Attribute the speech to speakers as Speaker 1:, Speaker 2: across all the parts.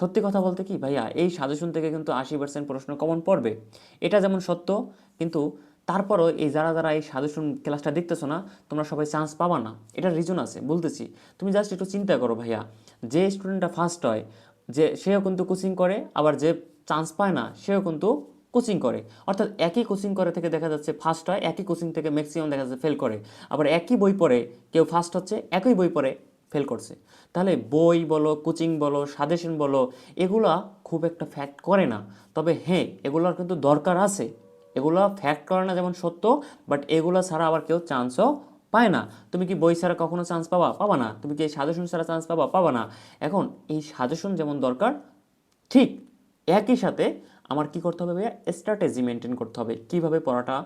Speaker 1: সত্যি কথা বলতে কি ভাইয়া, এই সাজেশন থেকে কিন্তু আশি পার্সেন্ট প্রশ্ন কমন পড়বে। এটা যেমন সত্য, কিন্তু তারপরও এই যারা যারা এই সাজেশন ক্লাসটা দেখতেছো না, তোমরা সবাই চান্স পাবা না। এটার রিজন আছে, বলতেছি। তুমি জাস্ট একটু চিন্তা করো ভাইয়া, যে স্টুডেন্টটা ফার্স্ট হয়, যে সেও কিন্তু কোচিং করে, আবার যে চান্স পায় না, সেও কিন্তু কোচিং করে। অর্থাৎ একই কোচিং করে থেকে দেখা যাচ্ছে ফার্স্ট হয়, একই কোচিং থেকে ম্যাক্সিমাম দেখা যাচ্ছে ফেল করে। আবার একই বই পড়ে, কেউ ফার্স্ট হচ্ছে, একই বই পড়ে ফেল করছে। তাহলে বই বলো কোচিং বলো সাজেশন বলো, এগুলা খুব একটা ফ্যাক্ট করে না। তবে হ্যাঁ এগুলোর কিন্তু দরকার আছে। এগুলো ফ্যাক্ট করে না যেমন সত্য বাট এগুলো ছাড়া আবার কেউ চান্সও পায় না। তুমি কি বই ছাড়া কখনো চান্স পাবা? পাবা না। তুমি কি এই সাজেশন ছাড়া চান্স পাবা? পাবা না। এখন এই সাজেশন যেমন দরকার, ঠিক একই সাথে আমার কি করতে হবে ভাইয়া? স্ট্র্যাটেজি মেনটেন করতে হবে। কীভাবে পড়াটা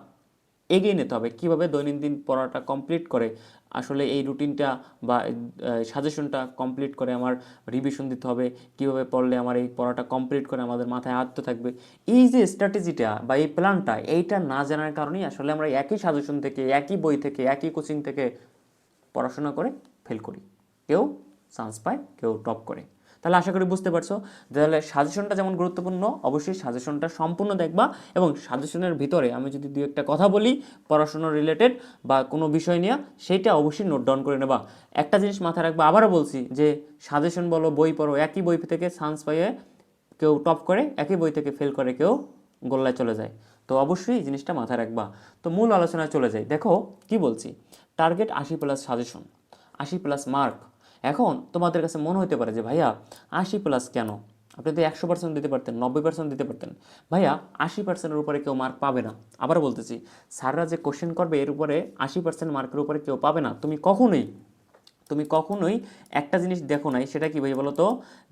Speaker 1: এগিয়ে নিতে হবে? কীভাবে দৈনন্দিন পড়াটা কমপ্লিট করে? আসলে এই রুটিনটা বা সাজেশনটা কমপ্লিট করে আমার রিভিশন দিতে হবে। কীভাবে পড়লে আমার এই পড়াটা কমপ্লিট করে আমাদের মাথায় আত্ম থাকবে। এই যে স্ট্র্যাটেজিটা বা, এই প্ল্যানটা এইটা না জানার কারণেই আসলে আমরা একই সাজেশন থেকে, একই বই থেকে, একই কোচিং থেকে পড়াশোনা করে ফেল করি। কেউ চান্স পায়, কেউ টপ করে। তাহলে আশা করি বুঝতে পারছ। তাহলে সাজেশনটা যেমন গুরুত্বপূর্ণ, অবশ্যই সাজেশনটা সম্পূর্ণ দেখবা এবং সাজেশনের ভিতরে আমি যদি দু একটা কথা বলি, পড়াশোনা রিলেটেড বা কোনো বিষয় নিয়ে সেইটা অবশ্যই নোট ডাউন করে নেবা। একটা জিনিস মাথায় রাখবা, আবারও বলছি যে সাজেশন বলো, বই পড়ো, একই বই থেকে চান্স পাইয়ে কেউ টপ করে, একই বই থেকে ফেল করে কেউ গোল্লায় চলে যায়। তো অবশ্যই জিনিসটা মাথায় রাখবা। তো মূল আলোচনায় চলে যাই। দেখো, কি বলছি? টার্গেট আশি প্লাস সাজেশন আশি প্লাস মার্ক এখন তোমাদের কাছে মনে হতে পারে যে, ভাইয়া, আশি প্লাস কেন? আপনি তো একশো পার্সেন্ট দিতে পারতেন, নব্বই পার্সেন্ট দিতে পারতেন। ভাইয়া, আশি পার্সেন্টের উপরে কেউ মার্ক পাবে না। আবার বলতেছি, স্যাররা যে কোশ্চেন করবে, এর উপরে আশি পার্সেন্ট মার্কের উপরে কেউ পাবে না। তুমি কখনোই তুমি কখনোই একটা জিনিস দেখো নাই, সেটা কি ভাই বলো তো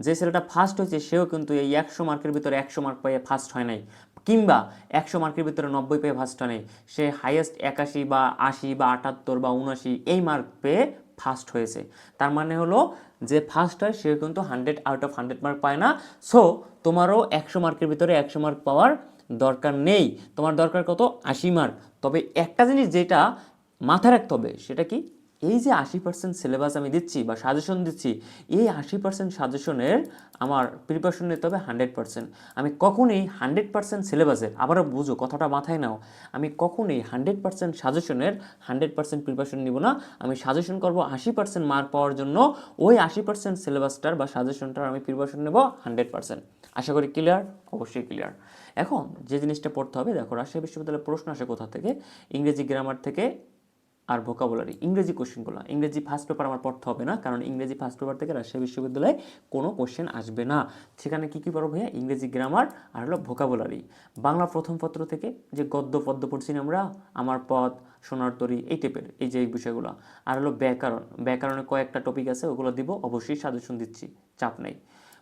Speaker 1: যে ছেলেটা ফার্স্ট হয়েছে, সেও কিন্তু এই একশো মার্কের ভিতরে একশো মার্ক পেয়ে ফার্স্ট হয় নাই। কিংবা একশো মার্কের ভিতরে নব্বই পেয়ে ফার্স্ট হয় নাই। সে হাইয়েস্ট একাশি বা আশি বা আটাত্তর বা উনআশি, এই মার্ক পেয়ে ফার্স্ট হয়েছে। তার মানে হলো, যে ফার্স্ট হয়, সে কিন্তু hundred out of hundred mark পায় না। সো তোমারও একশো মার্কের ভিতরে একশো মার্ক পাওয়ার দরকার নেই। তোমার দরকার কত? আশি মার্ক তবে একটা জিনিস যেটা মাথায় রাখতে হবে, সেটা কি? এই যে আশি পার্সেন্ট সিলেবাস আমি দিচ্ছি বা সাজেশন দিচ্ছি, এই আশি পার্সেন্ট সাজেশনের আমার প্রিপারেশন নিতে হবে হান্ড্রেড পার্সেন্ট আমি কখনই হান্ড্রেড পার্সেন্ট সিলেবাসের আবারও বুঝো, কথাটা মাথায় নাও, আমি কখনই হান্ড্রেড পার্সেন্ট সাজেশনের হান্ড্রেড পার্সেন্ট প্রিপারেশন নিব না। আমি সাজেশন করব আশি পার্সেন্ট মার্ক পাওয়ার জন্য, ওই আশি পার্সেন্ট সিলেবাসটার বা সাজেশনটার আমি প্রিপারেশন নেব হান্ড্রেড পার্সেন্ট আশা করি ক্লিয়ার অবশ্যই ক্লিয়ার এখন যে জিনিসটা পড়তে হবে, দেখো রাজশাহী বিশ্ববিদ্যালয়ের প্রশ্ন আসে কোথা থেকে? ইংরেজি গ্রামার থেকে আর ভোকাবুলারি ইংরেজি কোশ্চেনগুলো ইংরেজি ফার্স্ট পেপার আমার পড়তে হবে না, কারণ ইংরেজি ফার্স্ট পেপার থেকে রাজশাহী বিশ্ববিদ্যালয়ে কোনো কোশ্চেন আসবে না। সেখানে কী কী পড়ো ভাইয়া? ইংরেজি গ্রামার আর হলো ভোকাবুলারি বাংলা প্রথম পত্র থেকে যে গদ্য পদ্য পড়ছি আমরা, আমার পথ, সোনার তরি, এই টাইপের এই যে বিষয়গুলো। আর হলো ব্যাকরণ, ব্যাকরণে কয়েকটা টপিক আছে, ওগুলো দিব, অবশ্যই সাজেশন দিচ্ছি, চাপ নেই।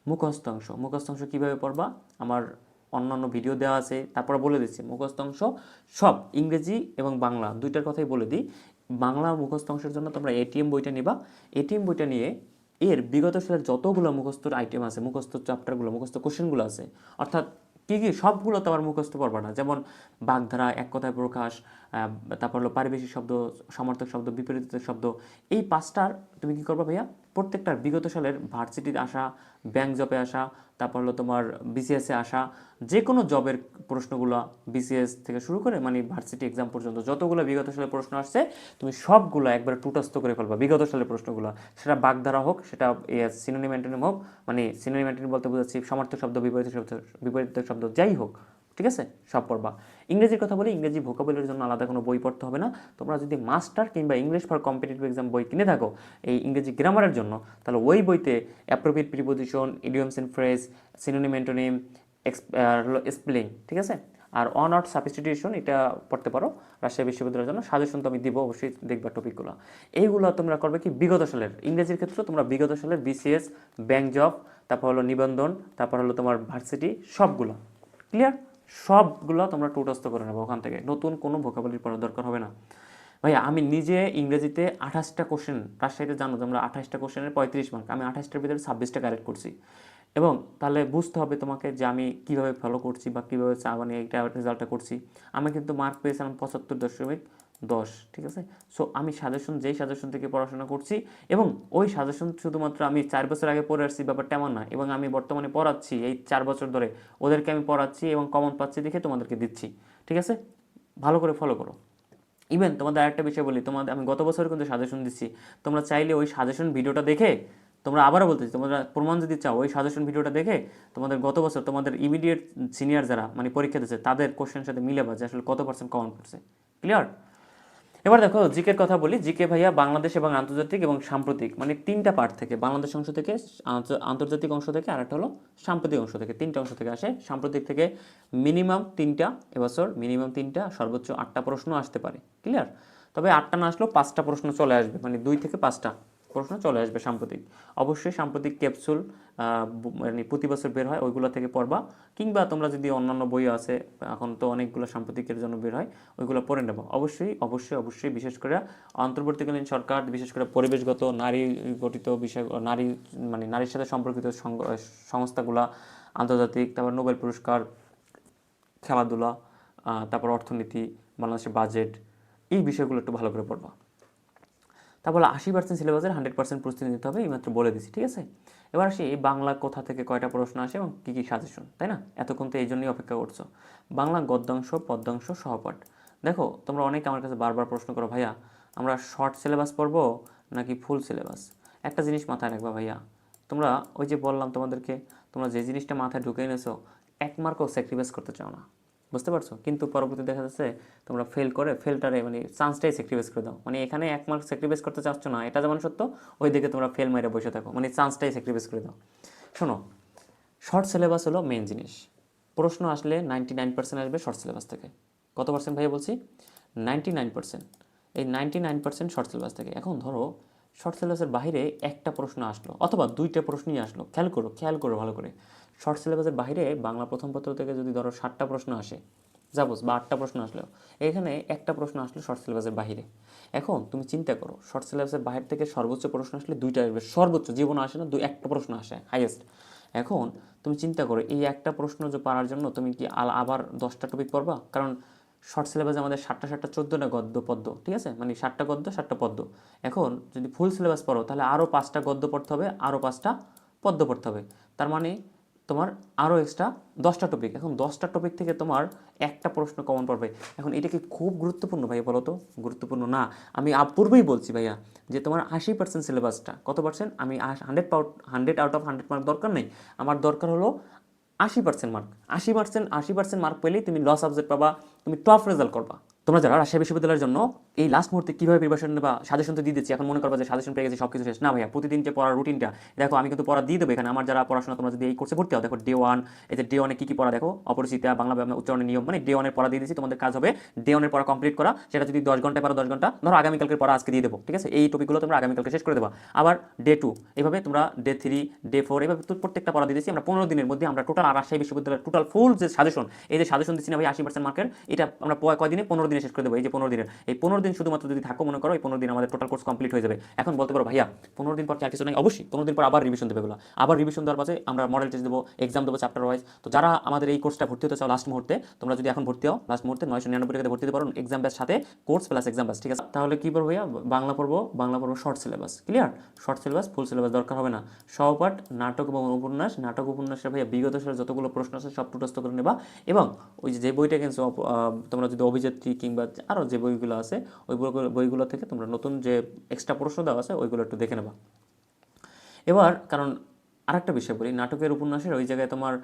Speaker 1: মুখস্থ অংশ মুখস্থ অংশ কীভাবে পড়বা? আমার অন্যান্য ভিডিও দেওয়া আছে, তারপরে বলে দিচ্ছি, মুখস্থ অংশ সব, ইংরেজি এবং বাংলা, দুইটার কথাই বলে দিই। বাংলা মুখস্থ অংশের জন্য তোমরা এটিএম বইটা নিবা। এটিএম বইটা নিয়ে এর বিগত সালের যতগুলো মুখস্থর আইটেম আছে, মুখস্থ চ্যাপ্টারগুলো মুখস্থ কোশ্চেনগুলো আছে, অর্থাৎ কী কী সবগুলো তো আবার মুখস্থ পারবা না। যেমন বাগধারা, এক কথায় প্রকাশ তারপর হলো পারিবেশিক শব্দ, সমর্থক শব্দ, বিপরীত শব্দ, এই পাঁচটার তুমি কি করবা ভাইয়া? প্রত্যেকটার বিগত সালের ভার্সিটির আসা ব্যাংক জবে আসা, তারপর হলো তোমার বিসিএসে আসা যে কোনো জবের প্রশ্নগুলো বিসিএস থেকে শুরু করে মানে ভার্সিটি এক্সাম পর্যন্ত যতগুলো বিগত সালে প্রশ্ন আসছে, তুমি সবগুলো একবার টুটাস্ত করে ফেলবা। বিগত সালের প্রশ্নগুলো, সেটা বাগধারা হোক, সেটা সিনোনিম অ্যান্টোনিম হোক মানে সিনোনিম অ্যান্টোনিম বলতে বোঝাচ্ছি, সমর্থক শব্দ, বিপরীত শব্দ বিপরীত শব্দ, যাই হোক। ঠিক আছে? সব পড়বা। ইংরেজির কথা বলি ইংরেজি ভোকাবুলারির জন্য আলাদা কোনো বই পড়তে হবে না। তোমরা যদি মাস্টার কিংবা ইংলিশ ফর কম্পিটিটিভ এক্সাম বই কিনে থাকো এই ইংরেজি গ্রামারের জন্য, তাহলে ওই বইতে appropriate preposition idioms and phrase synonym antonym spelling ঠিক আছে? আর অন আউট সাবস্টিটিউশন এটা পড়তে পারো। রাজশাহী বিশ্ববিদ্যালয়ের জন্য সাজেশন তো আমি দিব, অবশ্যই দেখবা টপিকগুলো। এইগুলো তোমরা করবে কি? বিগত সালের। ইংরেজির ক্ষেত্রে তোমরা বিগত সালের বিসিএস ব্যাংক জব তারপর হলো নিবন্ধন, তারপর হলো তোমার ভার্সিটি সবগুলো। ক্লিয়ার সবগুলো তোমরা টুটস্থ করে নেব ওখান থেকে। নতুন কোনো ভোকাবলির পড়ার দরকার হবে না। ভাই আমি নিজে ইংরেজিতে আঠাশটা কোশ্চেন রাজশাহীতে জানো তোমরা আঠাশটা কোশ্চেনের পঁয়ত্রিশ মার্ক আমি আঠাশটার ভিতরে ছাব্বিশটা কারেক্ট করছি। এবং তাহলে বুঝতে হবে তোমাকে যে আমি কীভাবে ফলো করছি বা কীভাবে চা মানে এইটা রেজাল্টটা করছি। আমি কিন্তু মার্ক পেয়েছিলাম পঁচাত্তর দশমিক দশ, ঠিক আছে? সো আমি সাজেশন যেই সাজেশন থেকে পড়াশোনা করছি এবং ওই সাজেশন শুধুমাত্র আমি চার বছর আগে পড়ে আসছি, ব্যাপারটা এমন না। এবং আমি বর্তমানে পড়াচ্ছি, এই চার বছর ধরে ওদেরকে আমি পড়াচ্ছি এবং কমন পাচ্ছি দেখে তোমাদেরকে দিচ্ছি, ঠিক আছে? ভালো করে ফলো করো। ইভেন তোমাদের আরেকটা বিষয় বলি, তোমাদের, আমি গত বছর কিন্তু সাজেশন দিচ্ছি। তোমরা চাইলে ওই সাজেশন ভিডিওটা দেখে, তোমরা আবারও বলতেছি তোমরা প্রমাণ যদি চাও, ওই সাজেশন ভিডিওটা দেখে তোমাদের গত বছর তোমাদের ইমিডিয়েট সিনিয়র যারা মানে পরীক্ষা দিচ্ছে, তাদের কোশ্চেনের সাথে মিলে বা যে আসলে কত পার্সেন্ট কমন পড়ছে ক্লিয়ার এবার দেখো, জিকের কথা বলি। জিকে ভাইয়া বাংলাদেশ এবং আন্তর্জাতিক এবং সাম্প্রতিক মানে তিনটা পার্ট থেকে, বাংলাদেশ অংশ থেকে আন্ত- আন্তর্জাতিক অংশ থেকে আর একটা হলো সাম্প্রতিক অংশ থেকে, তিনটা অংশ থেকে আসে। সাম্প্রতিক থেকে মিনিমাম তিনটা এবছর মিনিমাম তিনটা, সর্বোচ্চ আটটা প্রশ্ন আসতে পারে। ক্লিয়ার তবে আটটা না আসলেও পাঁচটা প্রশ্ন চলে আসবে মানে দুই থেকে পাঁচটা। প্রশ্ন চলে আসবে সাম্প্রতিক। অবশ্যই সাম্প্রতিক ক্যাপসুল মানে প্রতি বছর বের হয়, ওইগুলো থেকে পড়বা। কিংবা তোমরা যদি অন্যান্য বই আছে, এখন তো অনেকগুলো সাম্প্রতিকের জন্য বের হয়, ওইগুলো পড়ে নেব। অবশ্যই অবশ্যই অবশ্যই, বিশেষ করে অন্তর্বর্তীকালীন সরকার, বিশেষ করে পরিবেশগত, নারী গঠিত বিষয়, নারী মানে নারীর সাথে সম্পর্কিত সংস্থাগুলা, আন্তর্জাতিক, তারপর নোবেল পুরস্কার, খেলাধুলা তারপর অর্থনীতি, বাংলাদেশের বাজেট এই বিষয়গুলো একটু ভালো করে পড়বা। তারপর আশি পার্সেন্ট সিলেবাসের হান্ড্রেড পার্সেন্ট প্রস্তুতি নিতে হবে, এইমাত্র বলে দিচ্ছি ঠিক আছে? এবার আসি, এই বাংলা কোথা থেকে কয়টা প্রশ্ন আসে এবং কী কী সাজেশন তাই না? এতক্ষণ তো এই জন্যই অপেক্ষা করছ। বাংলা গদ্যাংশ, পদ্যাংশ, সহপাঠ। দেখো, তোমরা অনেকে আমার কাছে বারবার প্রশ্ন করো, ভাইয়া, আমরা শর্ট সিলেবাস পড়ব নাকি ফুল সিলেবাস একটা জিনিস মাথায় রাখবা, ভাইয়া। তোমরা ওই যে বললাম তোমাদেরকে, তোমরা যে জিনিসটা মাথায় ঢুকে এনেছো, এক মার্কও স্যাক্রিফাইস করতে চাও না। বুঝতে পারছ? কিন্তু পরবর্তী দেখা যাচ্ছে তোমরা ফেল করে ফেলটারে মানে চান্সটাই স্যাক্রিফাইস করে দাও। মানে এখানে এক মার্ক স্যাক্রিফাইস করতে চাচ্ছ না, এটা যেমন সত্য ওই দিকে তোমরা ফেল মেরে বসে থাকো। মানে চান্সটাই স্যাক্রিফাইস করে দাও। শোনো শর্ট সিলেবাস হলো মেন জিনিস। প্রশ্ন আসলে নাইনটি নাইন পার্সেন্ট আসবে শর্ট সিলেবাস থেকে। কত পার্সেন্ট ভাই বলছি? নাইনটি নাইন পার্সেন্ট এই ninety nine percent short syllabus থেকে। এখন ধরো শর্ট সিলেবাসের বাইরে একটা প্রশ্ন আসলো, অথবা দুইটা প্রশ্নই আসলো। খেয়াল করো খেয়াল করো ভালো করে। শর্ট সিলেবাসের বাইরে বাংলা প্রথম পত্র থেকে যদি ধরো ষাটটা প্রশ্ন আসে সাপোজ বা আটটা প্রশ্ন আসলো, এখানে একটা প্রশ্ন আসলো শর্ট সিলেবাসের বাইরে এখন তুমি চিন্তা করো শর্ট সিলেবাসের বাইরে থেকে সর্বোচ্চ প্রশ্ন আসলে দুইটা আসবে, সর্বোচ্চ, জীবন আসে না, দুই, একটা প্রশ্ন আসে হাইয়েস্ট এখন তুমি চিন্তা করো, এই একটা প্রশ্ন যে পারার জন্য তুমি কি আবার দশটা টপিক পড়বা? কারণ শর্ট সিলেবাসে আমাদের সাতটা সাতটা চোদ্দোটা গদ্য, পদ্য, ঠিক আছে? মানে সাতটা গদ্য, সাতটা পদ্য। এখন যদি ফুল সিলেবাস পড়ো, তাহলে আরও পাঁচটা গদ্য পড়তে হবে আরও পাঁচটা পদ্য পড়তে হবে। তার মানে তোমার আরও এক্সট্রা দশটা টপিক এখন দশটা টপিক থেকে তোমার একটা প্রশ্ন কমন পড়বে। এখন এটা কি খুব গুরুত্বপূর্ণ ভাইয়া বলো তো? গুরুত্বপূর্ণ না। আমি পূর্বেই বলছি ভাইয়া যে তোমার আশি পার্সেন্ট সিলেবাসটা কত পার্সেন্ট আমি hundred out hundred out of hundred mark দরকার নেই। আমার দরকার হলো আশি পার্সেন্ট মার্ক আশি পার্সেন্ট আশি পার্সেন্ট মার্ক পেলেই তুমি ল সাবজেক্ট পাবা তুমি টপ রেজাল্ট করবা। তোমরা যারা রাজশাহী বিশ্ববিদ্যালয়ের জন্য এই লাস্ট মুহূর্তে কীভাবে প্রিপারেশন নেবা সাজেশন তো দিয়ে দিচ্ছি, এখন মনে করবা যে সাজেশন পেয়ে গেছে সব কিছু শেষ। না ভাইয়া, প্রতিদিন যে পড়ার রুটিনটা দেখো আমি কিন্তু পড়া দিয়ে দেবো এখানে। আমার যারা পড়াশোনা, তোমরা যদি এই কোর্সে ভর্তি হও, দেখো ডে ওয়ান এই যে ডে ওয়ানে কী কী পড়া, দেখো, অপরিচিতা, বাংলা উচ্চারণের নিয়ম মানে ডে ওয়ানের পড়া দিয়ে দিচ্ছি তোমাদের কাজ হবে ডে ওয়ানের পড়া কমপ্লিট করা। সেটা যদি দশ ঘন্টায় পারো, দশ ঘণ্টা, ধরো আগামীকালকে পড়া আজকে দিয়ে দেবো, ঠিক আছে? এই টপিকগুলো তোমরা আগামীকালকে শেষ করে দেবা। আবার ডে টু এভাবে তোমরা ডে থ্রি ডে ফোর এভাবে তো প্রত্যেকটা পড়া দিয়ে দিচ্ছি আমরা পনেরো দিনের মধ্যে আমরা টোটাল রাজশাহী বিশ্ববিদ্যালয়ের টোটাল ফুল যে সাজেশন এই যে সাজেশন দিচ্ছি না ভাই আশি পার্সেন্ট মার্কের এটা আমরা কয়দিনে? পনেরো দিনে শেষ করে দেবো। এই যে পনেরো দিনের এই পনেরো দিন শুধুমাত্র যদি থাকো মনে করো এই পনেরো দিন আমাদের টোটাল কোর্স কমপ্লিট হয়ে যাবে। এখন বলতে পারো ভাইয়া পনেরো দিন পর চার কিছু নাই? অবশ্যই পনেরো দিন পর আবার রিভিশন দেবে এগুলো। আবার রিভিশন দেওয়ার পরে আমরা মডেল টেস্ট দেবো এক্সাম দেবো চ্যাপ্টার ওয়াইজ তো যারা আমাদের এই কোর্সটা ভর্তি হতে চাও লাস্ট মুহূর্তে তোমরা যদি এখন ভর্তি হও লাস্ট মুহূর্তে নয়শো নিরানব্বই টাকাতে ভর্তি হতে পারো এক্সাম ব্যাস সাথে কোর্স প্লাস এক্সাম ব্যাস ঠিক আছে? তাহলে কি পড়ব ভাইয়া? বাংলা পড়ব বাংলা পড়ব short syllabus clear short syllabus full syllabus দরকার হবে না। সহপাঠ নাটক এবং উপন্যাস নাটক উপন্যাসের ভাইয়া বিগত সালের যতগুলো প্রশ্ন আছে সব টুটস্থ করে নেবা। এবং ওই যে বইটা আহ, তোমরা যদি অভিযাত্রী কিংবা আরও যে বইগুলো আছে ওই বইগুলো- থেকে তোমরা নতুন যে এক্সট্রা প্রশ্ন দেওয়া আছে, ওইগুলো একটু দেখে নেবা। এবার, কারণ আরেকটা বিষয় বলি, নাটকের উপন্যাসের ওই জায়গায় তোমার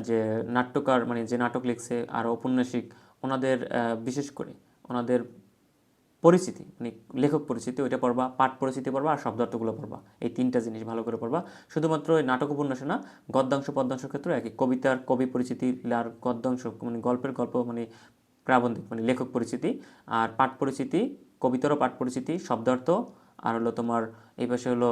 Speaker 1: যে নাট্যকার মানে যে নাটক লিখছে আর ঔপন্যাসিক, ওনাদের বিশেষ করে ওনাদের পরিচিতি মানে লেখক পরিচিতি, ওইটা পড়বা, পাঠ পরিচিতি পড়বা আর শব্দার্থগুলো পড়বা। এই তিনটা জিনিস ভালো করে পড়বা। শুধুমাত্র এই নাটক উপন্যাসে না, গদ্যাংশ পদ্যাংশ ক্ষেত্রে একই, কবিতার কবি পরিচিতি, আর গদ্যাংশ মানে গল্পের গল্প মানে প্রাবন্ধিক মানে লেখক পরিচিতি আর পাঠ পরিচিতি, কবিতারও পাঠ পরিচিতি, শব্দার্থ, আর হলো তোমার এই পাশে হলো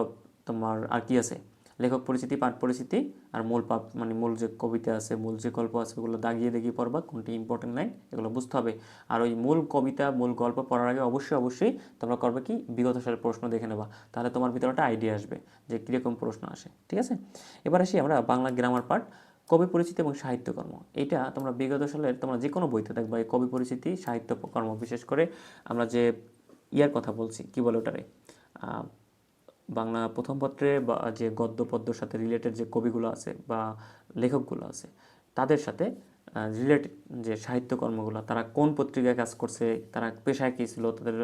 Speaker 1: তোমার আর কি আছে? লেখক পরিচিতি, পাঠ পরিচিতি আর মূল পাপ মানে মূল যে কবিতা আছে, মূল যে গল্প আছে, ওগুলো দাগিয়ে দেখিয়ে পড়বা, কোনটি ইম্পর্টেন্ট লাইন এগুলো বুঝতে হবে। আর ওই মূল কবিতা, মূল গল্প পড়ার আগে অবশ্যই অবশ্যই তোমরা করবে কি? বিগত সালের প্রশ্ন দেখে নেবা, তাহলে তোমার ভিতরে একটা আইডিয়া আসবে যে কীরকম প্রশ্ন আসে, ঠিক আছে? এবার আসি আমরা বাংলা গ্রামার পার্ট কবি পরিচিতি এবং সাহিত্যকর্ম। এটা তোমরা বিগত সালের তোমরা যে কোনো বইতে দেখবা, এই কবি পরিচিতি সাহিত্যকর্ম বিশেষ করে আমরা যে ইয়ার কথা বলছি, কি বলে ওটারে? বাংলা প্রথম পত্রে বা যে গদ্য পদ্যর সাথে রিলেটেড যে কবিগুলো আছে বা লেখকগুলো আছে, তাদের সাথে রিলেটেড যে সাহিত্যকর্মগুলো তারা কোন পত্রিকায় কাজ করছে, তারা পেশায় কী ছিল, তাদের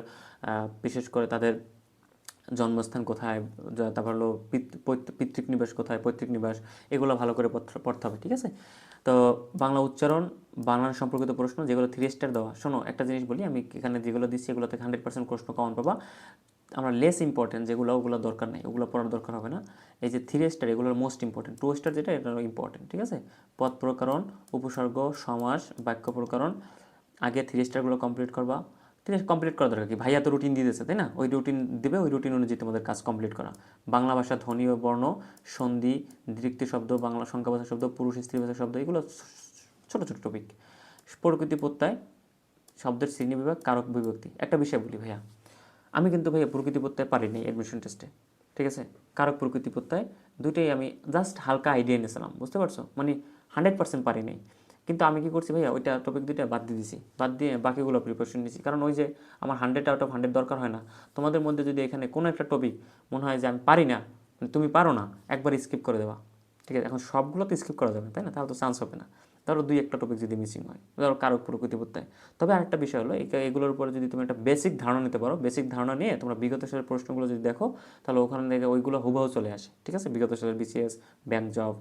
Speaker 1: বিশেষ করে তাদের জন্মস্থান কোথায় তারপর হলো পিত- পিতৃক নিবাস কোথায় পৈতৃক নিবাস এগুলো ভালো করে পড়তে- হবে, ঠিক আছে? তো বাংলা উচ্চারণ, বাংলা সম্পর্কিত প্রশ্ন, যেগুলো থ্রি স্টার দেওয়া। শোনো, একটা জিনিস বলি, আমি এখানে যেগুলো দিচ্ছি এগুলো থেকে হান্ড্রেড পার্সেন্ট প্রশ্ন কমন পাবা। আমরা লেস ইম্পর্টেন্ট যেগুলো, ওগুলো দরকার নেই, ওগুলো পড়ার দরকার হবে না। এই যে থ্রি স্টার এগুলোর মোস্ট ইম্পর্টেন্ট টু স্টার যেটা এটা ইম্পর্টেন্ট ঠিক আছে? পদ প্রকরণ, উপসর্গ, সমাস, বাক্য প্রকরণ, আগে থ্রি স্টারগুলো কমপ্লিট করবা। আছে কমপ্লিট করা দরকার কি? ভাইয়া তো রুটিন দিয়ে দিয়েছে, তাই না? ওই রুটিন দেবে, ওই রুটিন অনুযায়ী তোমাদের কাজ কমপ্লিট করা। বাংলা ভাষা ধ্বনি ও বর্ণ, সন্ধি দ্বিতীয় শব্দ, বাংলা সংখ্যাবাচক শব্দ, পুরুষ স্ত্রী ভাষা শব্দ, এগুলো ছোট ছোট টপিক প্রকৃতি প্রত্যয়, শব্দের শ্রেণি বিভাগ, কারক বিভক্তি। একটা বিষয় বলি ভাইয়া। আমি কিন্তু ভাইয়া প্রকৃতি প্রত্যয় পারিনি অ্যাডমিশন টেস্টে ঠিক আছে? কারক প্রকৃতি প্রত্যয়, দুইটাই আমি জাস্ট হালকা আইডিয়া নিয়েছিলাম বুঝতে পারছ? মানে হান্ড্রেড পার্সেন্ট পারি নাই কিন্তু আমি কি করছি ভাইয়া? ওইটা টপিক দুইটা বাদ দিয়ে দিছি। বাদ দিয়ে বাকিগুলো প্রিপারেশন নিয়েছি কারণ ওই যে আমার হান্ড্রেড আউট অফ হান্ড্রেড দরকার হয় না। তোমাদের মধ্যে যদি এখানে কোনো একটা টপিক মনে হয় যে আমি পারি না তুমি পারো না, একবার স্কিপ করে দেওয়া ঠিক আছে? এখন সবগুলো তো স্কিপ করা যাবে তাই না? তাহলে তো চান্স হবে না। ধরো দুই একটা টপিক যদি মিসিং হয়, ধরো কারক প্রকৃতি প্রত্যয়। তবে আরেকটা বিষয় হলো এগুলোর উপরে যদি তুমি একটা বেসিক ধারণা নিতে পারো বেসিক ধারণা নিয়ে তোমরা বিগত সালের প্রশ্নগুলো যদি দেখো, তাহলে ওখানে থেকে ওইগুলো হুবহু চলে আসে, ঠিক আছে? বিগত সালের বিসিএস ব্যাংক জব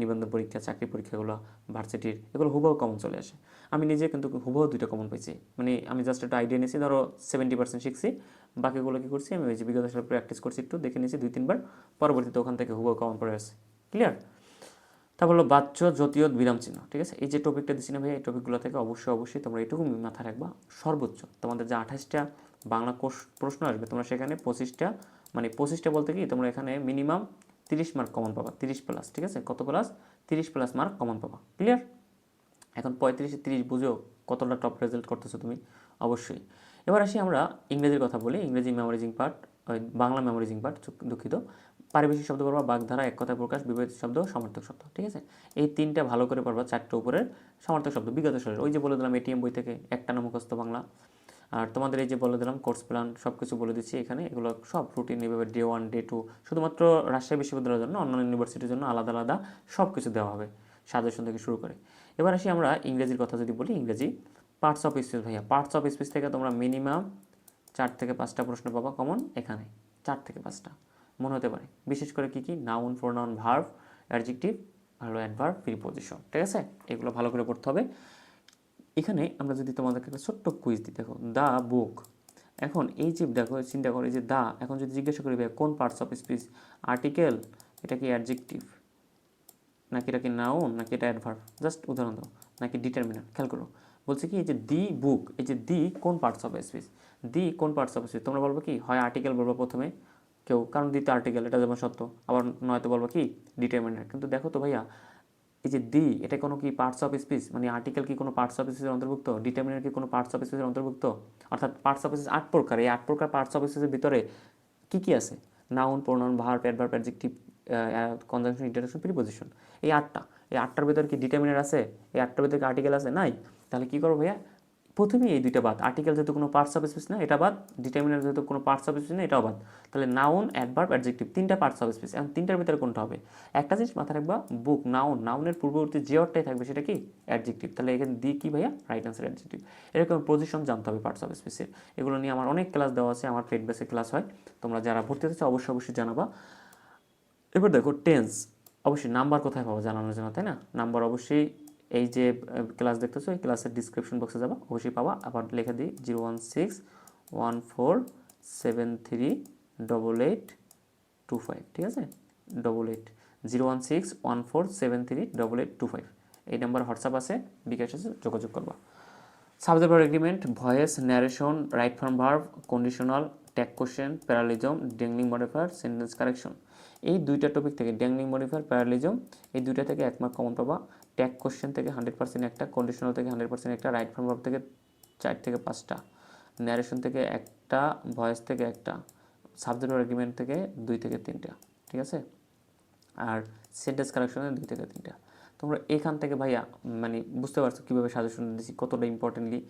Speaker 1: নিবন্ধন পরীক্ষা, চাকরি পরীক্ষাগুলো ভার্সিটির এগুলো হুবহু কমন চলে আসে। আমি নিজে কিন্তু হুবহু দুইটা কমন পেয়েছি। মানে আমি জাস্ট একটা আইডিয়া নিয়েছি, ধরো সেভেন্টি পার্সেন্ট শিখছি, বাকিগুলো কী করছি? আমি ওই যে বিগত সালে প্র্যাকটিস করছি একটু, দেখে নিয়েছি দুই, তিনবার, পরবর্তীতে ওখান থেকে হুবহু কমন পড়ে আসে ক্লিয়ার তারপর হলো বাচ্চ জ্যোতীয় বিরাম চিহ্ন, ঠিক আছে? এই যে টপিকটা দিচ্ছি না ভাই এই টপিকগুলো থেকে অবশ্যই অবশ্যই তোমরা এটুকু মাথায় রাখবা। সর্বোচ্চ, তোমাদের যে আঠাশটা বাংলা প্রশ্ন আসবে, তোমরা সেখানে পঁচিশটা মানে পঁচিশটা বলতে কি, তোমরা এখানে মিনিমাম তিরিশ মার্ক কমন পাবা, তিরিশ প্লাস ঠিক আছে? কত প্লাস তিরিশ প্লাস মার্ক কমন পাবা ক্লিয়ার এখন পঁয়ত্রিশে, তিরিশ বুঝো কতটা টপ রেজাল্ট করতেছো তুমি? অবশ্যই। এবার আসি আমরা ইংরেজির কথা বলি, ইংরেজি memorising part Bangla memorising part দুঃখিত। পারিবেশিক শব্দ পড়বা বাগধারা, এক কথায় প্রকাশ বিপরীত শব্দ, সমর্থক শব্দ, ঠিক আছে? এই তিনটা ভালো করে পড়বা, চারটে উপরের সমর্থক শব্দ, বিগত সালের। ওই যে বলে দিলাম এটিএম বই থেকে একটা মুখস্থ বাংলা। আর তোমাদের এই যে বলে দিলাম কোর্স প্ল্যান সব কিছু বলে দিচ্ছি এখানে। এগুলো সব রুটিন এভাবে ডে ওয়ান, ডে টু, শুধুমাত্র রাজশাহী বিশ্ববিদ্যালয়ের জন্য, অন্যান্য ইউনিভার্সিটির জন্য আলাদা আলাদা সব কিছু দেওয়া হবে, সাজেশন থেকে শুরু করে। এবার আসি আমরা ইংরেজির কথা যদি বলি, ইংরেজি। পার্টস অফ স্পিচ ভাইয়া পার্টস অফ স্পিচ থেকে তোমরা মিনিমাম চার থেকে পাঁচটা প্রশ্ন পাবা কমন এখানে, চার থেকে পাঁচটা। মনে হতে পারে। বিশেষ করে কি কি? নাউন প্রোনাউন ভার্ভ অ্যাডজেক্টিভ ভালো অ্যাডভার্ব প্রিপোজিশন ঠিক আছে? এগুলো ভালো করে পড়তে হবে। এখানে আমরা যদি তোমাদেরকে একটা ছোট্ট কুইজ দিই, দেখো দ্য বুক এখন এই যে, দেখো, চিন্তা করো যে দা এখন যদি জিজ্ঞাসা করি কোন পার্টস অফ স্পিচ আর্টিকেল এটা কি অ্যাডজেক্টিভ নাকি এটা কি নাউন নাকি এটা অ্যাডভার্ব জাস্ট উদাহরণ দাও। নাকি ডিটারমিনার খেয়াল করো। বলছে কি, এই যে দি বুক এই যে দি কোন পার্টস অফ স্পিচ দি কোন পার্টস অফ স্পিচ তোমরা বলব কি, হয় আর্টিকেল বলব প্রথমে। কেউ, কারণ দিতে আর্টিকেল এটা যেমন সত্য, আবার নয়তো বলব কি ডিটারমিনার কিন্তু দেখো তো ভাইয়া, এই যে দি, এটা কোনো কি পার্টস অফ স্পিচ মানে আর্টিকেল কি কোনো পার্টস অফ স্পিচের অন্তর্ভুক্ত? ডিটারমিনার কি কোনো পার্টস অফ স্পিচের অন্তর্ভুক্ত? অর্থাৎ পার্টস অফ স্পিচ আট প্রকার, এই আট প্রকার পার্টস অফ স্পিচের ভিতরে কী কী আছে? Noun pronoun verb adverb adjective conjunction interjection preposition এই আটটা, এই আটটার ভিতরে কি ডিটারমিনার আছে? এই আটটার ভিতরে কি আর্টিকেল আছে? নাই। তাহলে কি করব ভাইয়া? প্রথমেই এই দুইটা বাদ। আর্টিকেল যেহেতু কোনো পার্টস অফ স্পিচ না, এটা বাদ। ডিটারমিনার যেহেতু কোনো পার্টস অফ স্পিচ না, এটাও বাদ। তাহলে নাউন অ্যাডভার্ব অ্যাডজেক্টিভ তিনটা পার্টস অফ স্পিচ এখন তিনটার ভিতরে কোনটা হবে? একটা জিনিস মাথায় রাখবা বুক নাউন নাউনের পূর্ববর্তী যে অর্থটাই থাকবে সেটা কি? অ্যাডজেক্টিভ তাহলে এখানে দিয়ে কি ভাইয়া? রাইট আনসার অ্যাডজেক্টিভ এরকম পজিশন জানতে হবে পার্টস অফ স্পিচের এগুলো নিয়ে আমার অনেক ক্লাস দেওয়া আছে, আমার পেড বেসে ক্লাস হয়। তোমরা যারা ভর্তি হতেছে অবশ্যই অবশ্যই জানাবা। এবার দেখো টেন্স অবশ্যই নাম্বার কোথায় পাবো জানানোর জন্য, তাই না? নাম্বার অবশ্যই এই যে ক্লাস দেখতেছো, এই ক্লাসের ডিসক্রিপশন বক্সে যাবা, অবশ্যই পাবা। আবার লিখে দিই zero one six one four seven three double eight two five ঠিক আছে? Double eight zero one six one four seven three double eight two five এই নাম্বার হোয়াটসঅ্যাপ আছে, বিকাশ আছে, যোগাযোগ করবা। Subject agreement voice narration right form verb conditional tag question parallelism dangling modifier sentence correction এই দুইটা topic থেকে dangling modifier parallelism এই দুইটা থেকে এক মার্ক কমন পাবা। ট্যাগ কোশ্চেন থেকে হান্ড্রেড পার্সেন্ট একটা কন্ডিশনাল থেকে হান্ড্রেড পার্সেন্ট একটা রাইট ফর্ম থেকে চার থেকে পাঁচটা ন্যারেশন থেকে একটা ভয়েস থেকে একটা সাবজেক্ট এগ্রিমেন্ট থেকে দুই থেকে তিনটা, ঠিক আছে? আর সেন্টেন্স কারেকশনে দুই থেকে তিনটা। তোমরা এখান থেকে ভাইয়া মানে বুঝতে পারছ কীভাবে সাজেশন দিচ্ছি কতটা ইম্পর্টেন্টলি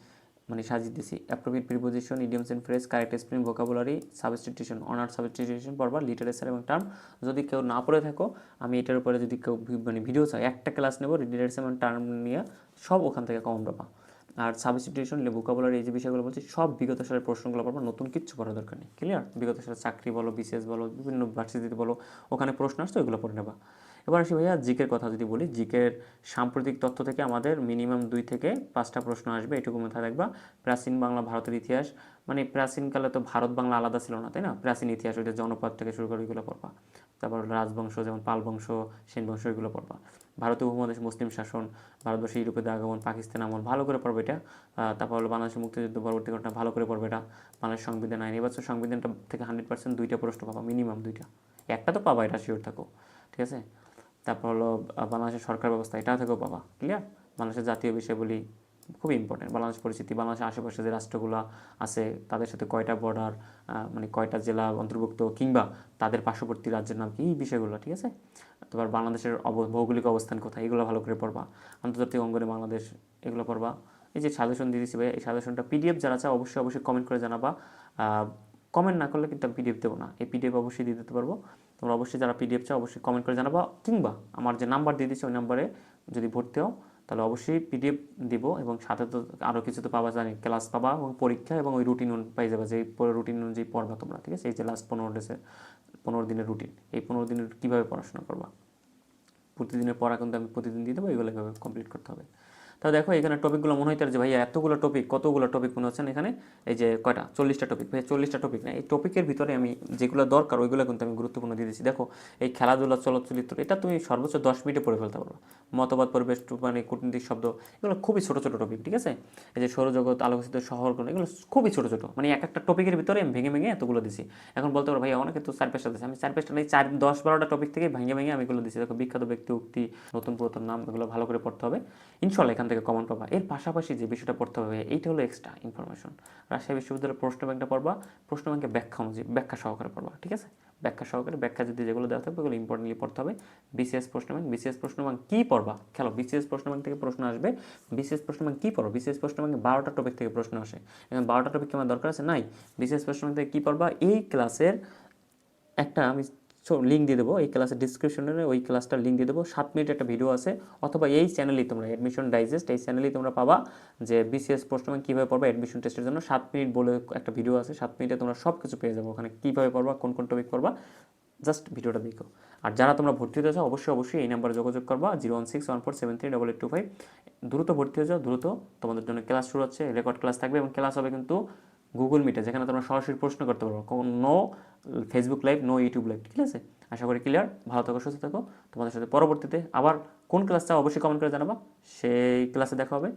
Speaker 1: মানে সাজিয়ে দিছি appropriate preposition idioms and phrase correct spring vocabulary substitution honour substitution পড়বা লিটারেচার এবং টার্ম যদি কেউ না পড়ে থাকো, আমি এটার উপরে যদি কেউ মানে ভিডিও চাই, একটা ক্লাস নেব লিটারেচার এবং টার্ম নিয়ে সব ওখান থেকে কমন পাবা। আর সাবস্টিটিউশন ভোকাবুলারি এই যে বিষয়গুলো বলছি, সব বিগত সালের প্রশ্নগুলো পড়বা, নতুন কিচ্ছু পড়ার দরকার নেই। ক্লিয়ার বিগত সালের চাকরি বলো বিসিএস বলো, বিভিন্ন ভার্সিটিতে বলো, ওখানে প্রশ্ন আসতো ওইগুলো পড়ে নেবা। এবার আসি ভাইয়া, জিকের কথা যদি বলি, জিকের সাম্প্রতিক তথ্য থেকে আমাদের মিনিমাম দুই থেকে পাঁচটা প্রশ্ন আসবে, এটুকু মাথায় রাখবা। প্রাচীন বাংলা ভারতের ইতিহাস মানে প্রাচীনকালে তো ভারত বাংলা আলাদা ছিল না, তাই না? প্রাচীন ইতিহাস, ওইটা জনপদ থেকে শুরু করে ওইগুলো পড়বা। তারপর রাজবংশ, যেমন পাল বংশ সেন বংশ এগুলো পড়বা। ভারতীয় উপমহাদেশ মুসলিম শাসন, ভারতবর্ষে ইউরোপের আগমন পাকিস্তান আমল, ভালো করে পড়বে এটা। তারপর হলো বাংলাদেশের মুক্তিযুদ্ধ পরবর্তী ঘটনা, ভালো করে পড়বে এটা। বাংলাদেশ সংবিধান আইন এবার সংবিধানটা থেকে হান্ড্রেড পার্সেন্ট দুইটা প্রশ্ন পাবা মিনিমাম দুইটা। একটা তো পাবা এটা শিওর থাকো, ঠিক আছে? তারপর হলো বাংলাদেশের সরকার ব্যবস্থা এটা থেকেও পাবা ক্লিয়ার বাংলাদেশের জাতীয় বিষয় বলি খুবই ইম্পর্টেন্ট বাংলাদেশ পরিস্থিতি, বাংলাদেশের আশেপাশে যে রাষ্ট্রগুলো আছে, তাদের সাথে কয়টা বর্ডার মানে কয়টা জেলা অন্তর্ভুক্ত কিংবা তাদের পার্শ্ববর্তী রাজ্যের নাম কি? এই বিষয়গুলো, ঠিক আছে? তোমার বাংলাদেশের ভৌগোলিক অবস্থান কোথায়, এগুলো ভালো করে পড়বা। আন্তর্জাতিক অঙ্গনে বাংলাদেশ, এগুলো পড়বা। এই যে সাজেশন দিয়ে দিচ্ছি ভাই, এই সাজেশনটা পিডিএফ যারা চাও অবশ্যই অবশ্যই কমেন্ট করে জানাবা। কমেন্ট না করলে কিন্তু আমি পিডিএফ দেবো না। এই পিডিএফ অবশ্যই দিয়ে দিতে পারব। তোমরা অবশ্যই যারা পিডিএফ চাও, অবশ্যই কমেন্ট করে জানাবা, কিংবা আমার যে নাম্বার দিয়ে দিচ্ছি ওই নাম্বারে যদি ভর্তি হও, তাহলে অবশ্যই পিডিএফ দিব এবং সাথে তো আরও কিছু তো পাবা, জানি ক্লাস পাবা এবং পরীক্ষা এবং ওই রুটিন পাই যাবে, যে রুটিন অনুযায়ী পড়বা তোমরা, ঠিক আছে? এই যে লাস্ট পনেরো ডেসের পনেরো দিনের রুটিন এই পনেরো দিনের কীভাবে পড়াশোনা করবা? প্রতিদিনের পড়া কিন্তু আমি প্রতিদিন দিয়ে দেবো, এগুলো কমপ্লিট করতে হবে? তাহলে দেখো এখানে টপিকগুলো মনে হইতে যে ভাইয়া এতগুলো টপিক কতগুলো টপিক মনে হচ্ছে না এখানে? এই যে কয়টা? চল্লিশটা টপিক ভাই চল্লিশটা টপিক না। এই টপিকের ভিতরে আমি যেগুলো দরকার, ওইগুলো কিন্তু আমি গুরুত্বপূর্ণ দিয়ে দিচ্ছি দেখো, এই খেলাধুলা, চলচ্চিত্র, এটা তুমি সর্বোচ্চ দশ মিনিটে পড়ে ফেলতে পারো মতবাদ, পরিবেশ মানে কূটনীতিক শব্দ, এগুলো খুবই ছোটো ছোটো টপিক ঠিক আছে? এই যে সৌরজগৎ আলোকিত শহর এগুলো খুবই ছোটো ছোটো। মানে এক একটা টপিকের ভিতরে আমি ভেঙে ভেঙে এতগুলো দিছি। এখন বলতে পারো ভাই অনেকে তো চার পেজটা দিচ্ছে আমি চার পেজটা নেই, চার দশ বারোটা টপিক থেকে ভেঙে ভেঙে আমি এগুলো দিচ্ছি দেখো বিখ্যাত ব্যক্তি, উক্তি, নতুন পুরাতন নাম, এগুলো ভালো করে পড়তে হবে। ইনশাল্লাহ এখান থেকে কমন পাবা এর পাশাপাশি যে বিষয়টা পড়তে হবে, এইটা হলো এক্সট্রা ইনফরমেশন রাজশাহী বিশ্ববিদ্যালয়ের প্রশ্ন ব্যাংকটা পড়বা, প্রশ্ন ব্যাংকে ব্যাখ্যা অনুযায়ী, ব্যাখ্যা সহকারে পড়বা, ঠিক আছে? ব্যাখ্যা সহকারে, ব্যাখ্যা যদি যেগুলো দেওয়া থাকবে, ওগুলো ইম্পর্টেন্টলি পড়তে হবে। বিসিএস প্রশ্ন ব্যাংক বিসিএস প্রশ্ন ব্যাংক কী পড়বা? খেলো বিসিএস প্রশ্ন ব্যাংক থেকে প্রশ্ন আসবে। বিসিএস প্রশ্ন ব্যাংক কী পড়ো বিসিএস প্রশ্ন ব্যাংকে বারোটা টপিক থেকে প্রশ্ন আসে। এখন বারোটা টপিক কি আমার দরকার আছে? নাই। বিসিএস প্রশ্ন ব্যাংক থেকে কী পড়বা? এই ক্লাসের একটা আমি লিঙ্ক দিয়ে দেবো। এই ক্লাসের ডিসক্রিপশনে ওই ক্লাসটার লিঙ্ক দিয়ে দেবো। সাত মিনিট একটা ভিডিও আছে। অথবা এই চ্যানেলেই তোমরা অ্যাডমিশন ডাইজেস্ট এই চ্যানেলেই তোমরা পাবা যে বিসিএস প্রশ্ন কীভাবে পড়বা অ্যাডমিশন টেস্টের জন্য। সাত মিনিট বলে একটা ভিডিও আছে। সাত মিনিটে তোমরা সব কিছু পেয়ে যাব। ওখানে কীভাবে পড়বা, কোন কোন টপিক পড়বা জাস্ট ভিডিওটা দেখো। আর যারা তোমরা ভর্তি হতে চাও, অবশ্যই অবশ্যই এই নাম্বারে যোগাযোগ করবা। Zero one six one four seven three double eight two five. দ্রুত ভর্তি হয়ে যাও। দ্রুত তোমাদের জন্য ক্লাস শুরু হচ্ছে। রেকর্ড ক্লাস থাকবে এবং ক্লাস হবে কিন্তু গুগল মিটে যেখানে তোমরা সরাসরি প্রশ্ন করতে পারব। No Facebook live no YouTube live ঠিক আছে? আশা করি ক্লিয়ার ভালো থাকো, সুস্থ থাকো। তোমাদের সাথে পরবর্তীতে আবার কোন ক্লাসটা অবশ্যই কমেন্ট করে জানাবা। সেই ক্লাসে দেখা হবে।